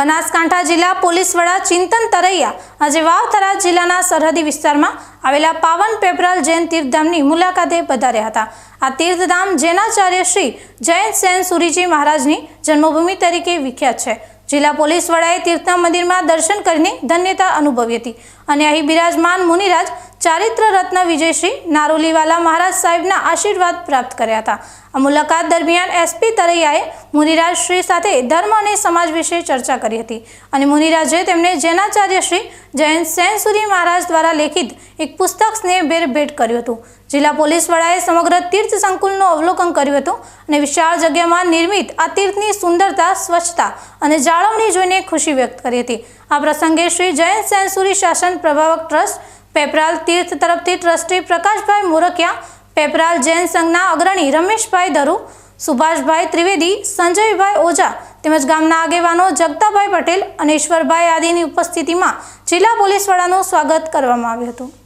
બનાસકાંઠા જિલ્લા પોલીસ વડા ચિંતન તરૈયા આજે વાવથરા જિલ્લાના સરહદી વિસ્તારમાં આવેલા પાવન પેપરાલ જૈન તીર્થધામની મુલાકાતે પધાર્યા હતા. આ તીર્થધામ જૈનાચાર્ય શ્રી જૈન સેન સુરીજી મહારાજની જન્મભૂમિ તરીકે વિખ્યાત છે. જિલ્લા પોલીસ વડાએ તીર્થના મંદિરમાં દર્શન કરીને ધન્યતા અનુભવી હતી. અને અહીં બિરાજમાન મુનિરાજ ચારિત્ર રત્ન વિજયશ્રી નારોલીવાલા મહારાજ સાહેબના આશીર્વાદ પ્રાપ્ત કર્યા હતા. આ મુલાકાત દરમિયાન એસપી તરૈયાએ મુનિરાજ શ્રી સાથે ધર્મ અને સમાજ વિશે ચર્ચા કરી હતી અને મુનિરાજે તેમને જૈનાચાર્ય શ્રી જૈન સેનસુરી મહારાજ દ્વારા લેખિત એક પુસ્તક સ્નેહભેર ભેટ કર્યું હતું. જિલ્લા પોલીસ વડાએ સમગ્ર તીર્થ સંકુલનું અવલોકન કર્યું હતું અને વિશાળ જગ્યામાં નિર્મિત આ તીર્થની સુંદરતા, સ્વચ્છતા અને જાળવણી જોઈને ખુશી વ્યક્ત કરી હતી. આ પ્રસંગે શ્રી જૈન સેનસુરી શાસન પ્રભાવક ટ્રસ્ટ પેપરાલ તીર્થ તરફથી ટ્રસ્ટી પ્રકાશભાઈ મોરકિયા, પેપરાલ જૈન સંઘના અગ્રણી રમેશભાઈ ધરુ, સુભાષભાઈ ત્રિવેદી, સંજયભાઈ ઓઝા તેમજ ગામના આગેવાનો જગતાભાઈ પટેલ અને ઈશ્વરભાઈ આદિની ઉપસ્થિતિમાં જિલ્લા પોલીસ વડાનું સ્વાગત કરવામાં આવ્યું હતું.